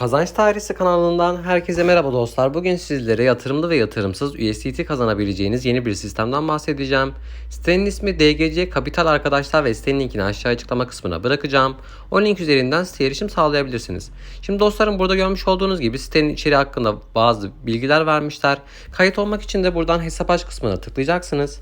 Kazanç Tarihi kanalından herkese merhaba dostlar. Bugün sizlere yatırımlı ve yatırımsız USDT kazanabileceğiniz yeni bir sistemden bahsedeceğim. Sitenin ismi DGC Kapital arkadaşlar ve sitenin linkini aşağı açıklama kısmına bırakacağım. O link üzerinden siteye erişim sağlayabilirsiniz. Şimdi dostlarım burada görmüş olduğunuz gibi sitenin içeriği hakkında bazı bilgiler vermişler. Kayıt olmak için de buradan hesap aç kısmına tıklayacaksınız.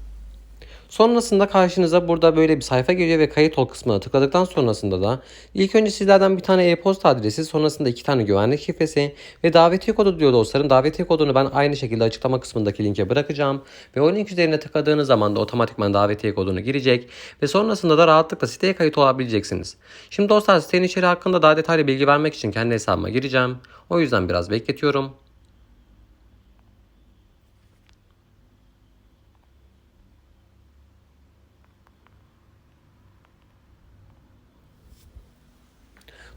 Sonrasında karşınıza burada böyle bir sayfa geliyor ve kayıt ol kısmına tıkladıktan sonrasında da ilk önce sizlerden bir tane e-posta adresi sonrasında iki tane güvenlik şifresi ve davetiye kodu diyor dostlarım. Davetiye kodunu ben aynı şekilde açıklama kısmındaki linke bırakacağım ve o link üzerine tıkladığınız zaman da otomatikman davetiye kodunu girecek ve sonrasında da rahatlıkla siteye kayıt olabileceksiniz. Şimdi dostlar sitenin içeriği hakkında daha detaylı bilgi vermek için kendi hesabıma gireceğim. O yüzden biraz bekletiyorum.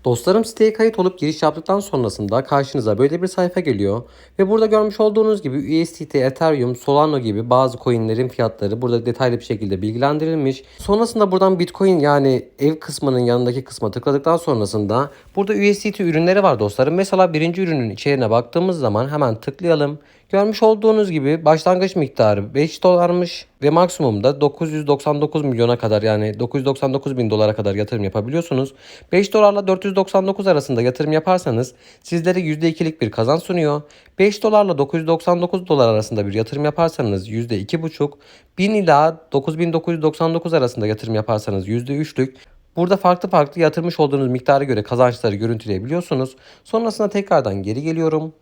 Dostlarım siteye kayıt olup giriş yaptıktan sonrasında karşınıza böyle bir sayfa geliyor. Ve burada görmüş olduğunuz gibi USDT, Ethereum, Solana gibi bazı coinlerin fiyatları burada detaylı bir şekilde bilgilendirilmiş. Sonrasında buradan Bitcoin yani ev kısmının yanındaki kısma tıkladıktan sonrasında burada USDT ürünleri var dostlarım. Mesela birinci ürünün içeriğine baktığımız zaman hemen tıklayalım. Görmüş olduğunuz gibi başlangıç miktarı 5 dolarmış ve maksimumda 999 milyona kadar yani 999 bin dolara kadar yatırım yapabiliyorsunuz. 5 dolarla 499 arasında yatırım yaparsanız sizlere %2'lik bir kazanç sunuyor. 5 dolarla 999 dolar arasında bir yatırım yaparsanız %2,5, 1000 ila 9999 arasında yatırım yaparsanız %3'lük, Burada farklı farklı yatırmış olduğunuz miktara göre kazançları görüntüleyebiliyorsunuz. Sonrasında tekrardan geri geliyorum.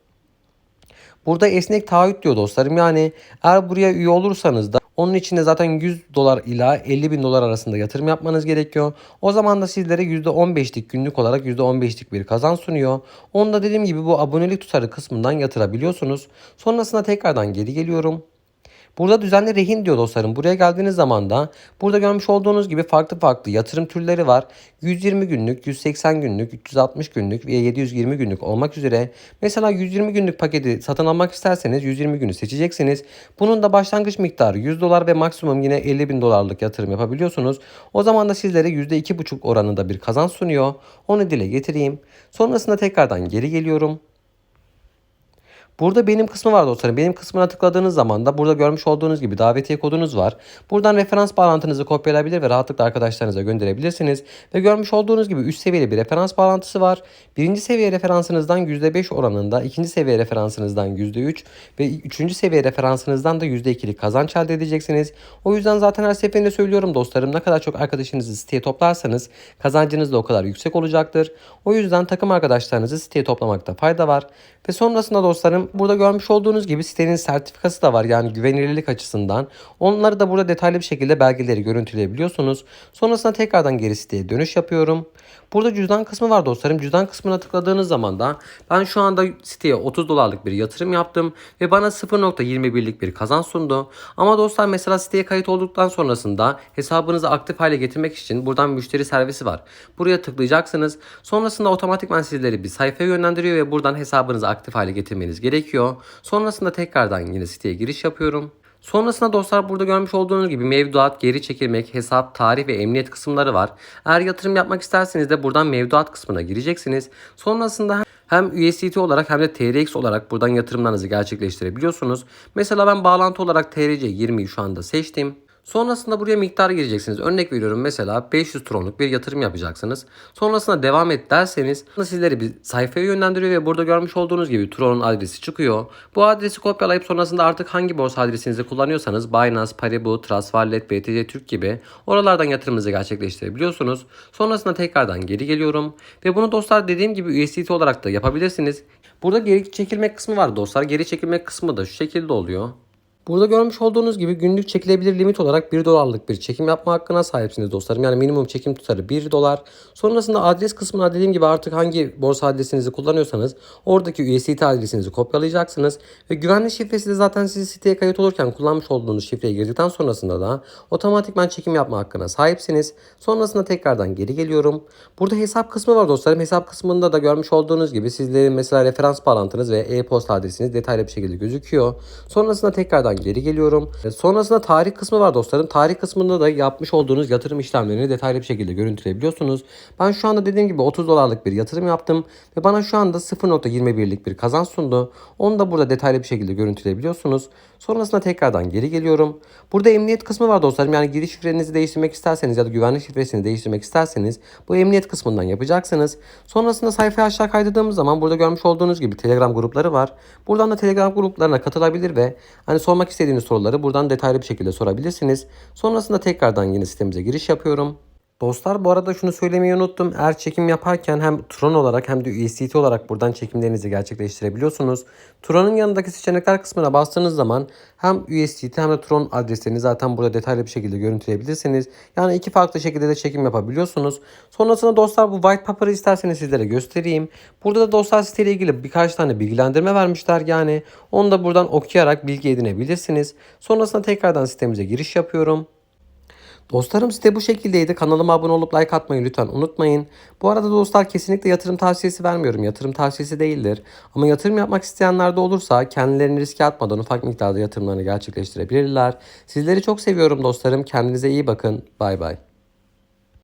Burada esnek taahhüt diyor dostlarım. Yani eğer buraya üye olursanız da onun içinde zaten 100 dolar ila 50 bin dolar arasında yatırım yapmanız gerekiyor. O zaman da sizlere %15'lik günlük olarak %15'lik bir kazanç sunuyor. Onu da dediğim gibi bu abonelik tutarı kısmından yatırabiliyorsunuz. Sonrasında tekrardan geri geliyorum. Burada düzenli rehin diyor dostlarım. Buraya geldiğiniz zaman da burada görmüş olduğunuz gibi farklı farklı yatırım türleri var. 120 günlük, 180 günlük, 360 günlük ve 720 günlük olmak üzere. Mesela 120 günlük paketi satın almak isterseniz 120 günü seçeceksiniz. Bunun da başlangıç miktarı 100 dolar ve maksimum yine 50 bin dolarlık yatırım yapabiliyorsunuz. O zaman da sizlere %2,5 oranında bir kazanç sunuyor. Onu dile getireyim. Sonrasında tekrardan geri geliyorum. Burada benim kısmı var dostlarım. Benim kısmına tıkladığınız zaman da burada görmüş olduğunuz gibi davetiye kodunuz var. Buradan referans bağlantınızı kopyalayabilir ve rahatlıkla arkadaşlarınıza gönderebilirsiniz. Ve görmüş olduğunuz gibi üst seviyeli bir referans bağlantısı var. Birinci seviye referansınızdan %5 oranında, ikinci seviye referansınızdan %3 ve üçüncü seviye referansınızdan da %2'lik kazanç elde edeceksiniz. O yüzden zaten her seferinde söylüyorum dostlarım ne kadar çok arkadaşınızı siteye toplarsanız kazancınız da o kadar yüksek olacaktır. O yüzden takım arkadaşlarınızı siteye toplamakta fayda var. Ve sonrasında dostlarım burada görmüş olduğunuz gibi sitenin sertifikası da var yani güvenilirlik açısından. Onları da burada detaylı bir şekilde belgeleri görüntüleyebiliyorsunuz. Sonrasında tekrardan geri siteye dönüş yapıyorum. Burada cüzdan kısmı var dostlarım. Cüzdan kısmına tıkladığınız zaman da ben şu anda siteye 30 dolarlık bir yatırım yaptım ve bana 0.21'lik bir kazanç sundu. Ama dostlar mesela siteye kayıt olduktan sonrasında hesabınızı aktif hale getirmek için buradan müşteri servisi var. Buraya tıklayacaksınız. Sonrasında otomatikman sizleri bir sayfaya yönlendiriyor ve buradan hesabınızı aktif hale getirmeniz gerekiyor. Sonrasında tekrardan yine siteye giriş yapıyorum. Sonrasında dostlar burada görmüş olduğunuz gibi mevduat, geri çekilmek, hesap, tarih ve emniyet kısımları var. Eğer yatırım yapmak isterseniz de buradan mevduat kısmına gireceksiniz. Sonrasında hem USDT olarak hem de TRX olarak buradan yatırımlarınızı gerçekleştirebiliyorsunuz. Mesela ben bağlantı olarak TRC 20'yi şu anda seçtim. Sonrasında buraya miktar gireceksiniz. Örnek veriyorum mesela 500 tronluk bir yatırım yapacaksınız. Sonrasında devam et derseniz sizleri bir sayfaya yönlendiriyor ve burada görmüş olduğunuz gibi Tron'un adresi çıkıyor. Bu adresi kopyalayıp sonrasında artık hangi borsa adresinizi kullanıyorsanız Binance, Paribu, Wallet, BTC Türk gibi oralardan yatırımınızı gerçekleştirebiliyorsunuz. Sonrasında tekrardan geri geliyorum ve bunu dostlar dediğim gibi USDT olarak da yapabilirsiniz. Burada geri çekilmek kısmı var dostlar. Geri çekilmek kısmı da şu şekilde oluyor. Burada görmüş olduğunuz gibi günlük çekilebilir limit olarak 1 dolarlık bir çekim yapma hakkına sahipsiniz dostlarım. Yani minimum çekim tutarı 1 dolar. Sonrasında adres kısmına dediğim gibi artık hangi borsa adresinizi kullanıyorsanız oradaki USDT adresinizi kopyalayacaksınız. Ve güvenli şifresi de zaten siz siteye kayıt olurken kullanmış olduğunuz şifreye girdikten sonrasında da otomatikman çekim yapma hakkına sahipsiniz. Sonrasında tekrardan geri geliyorum. Burada hesap kısmı var dostlarım. Hesap kısmında da görmüş olduğunuz gibi sizlerin mesela referans bağlantınız ve e-posta adresiniz detaylı bir şekilde gözüküyor. Sonrasında tekrardan geri geliyorum. E, Sonrasında tarih kısmı var dostlarım. Tarih kısmında da yapmış olduğunuz yatırım işlemlerini detaylı bir şekilde görüntüleyebiliyorsunuz. Ben şu anda dediğim gibi 30 dolarlık bir yatırım yaptım ve bana şu anda 0.21'lik bir kazanç sundu. Onu da burada detaylı bir şekilde görüntüleyebiliyorsunuz. Sonrasında tekrardan geri geliyorum. Burada emniyet kısmı var dostlarım. Yani giriş şifrenizi değiştirmek isterseniz ya da güvenlik şifresini değiştirmek isterseniz bu emniyet kısmından yapacaksınız. Sonrasında sayfayı aşağı kaydırdığımız zaman burada görmüş olduğunuz gibi Telegram grupları var. Buradan da Telegram gruplarına katılabilir ve hani sormak istediğiniz soruları buradan detaylı bir şekilde sorabilirsiniz. Sonrasında tekrardan yine sitemize giriş yapıyorum. Dostlar bu arada şunu söylemeyi unuttum. Eğer çekim yaparken hem Tron olarak hem de USDT olarak buradan çekimlerinizi gerçekleştirebiliyorsunuz. Tron'un yanındaki seçenekler kısmına bastığınız zaman hem USDT hem de Tron adreslerini zaten burada detaylı bir şekilde görüntüleyebilirsiniz. Yani iki farklı şekilde de çekim yapabiliyorsunuz. Sonrasında dostlar bu white paper'ı isterseniz sizlere göstereyim. Burada da dostlar siteyle ilgili birkaç tane bilgilendirme vermişler yani. Onu da buradan okuyarak bilgi edinebilirsiniz. Sonrasında tekrardan sitemize giriş yapıyorum. Dostlarım site bu şekildeydi. Kanalıma abone olup like atmayı lütfen unutmayın. Bu arada dostlar kesinlikle yatırım tavsiyesi vermiyorum. Yatırım tavsiyesi değildir. Ama yatırım yapmak isteyenler de olursa kendilerini riske atmadan ufak miktarda yatırımlarını gerçekleştirebilirler. Sizleri çok seviyorum dostlarım. Kendinize iyi bakın. Bay bay.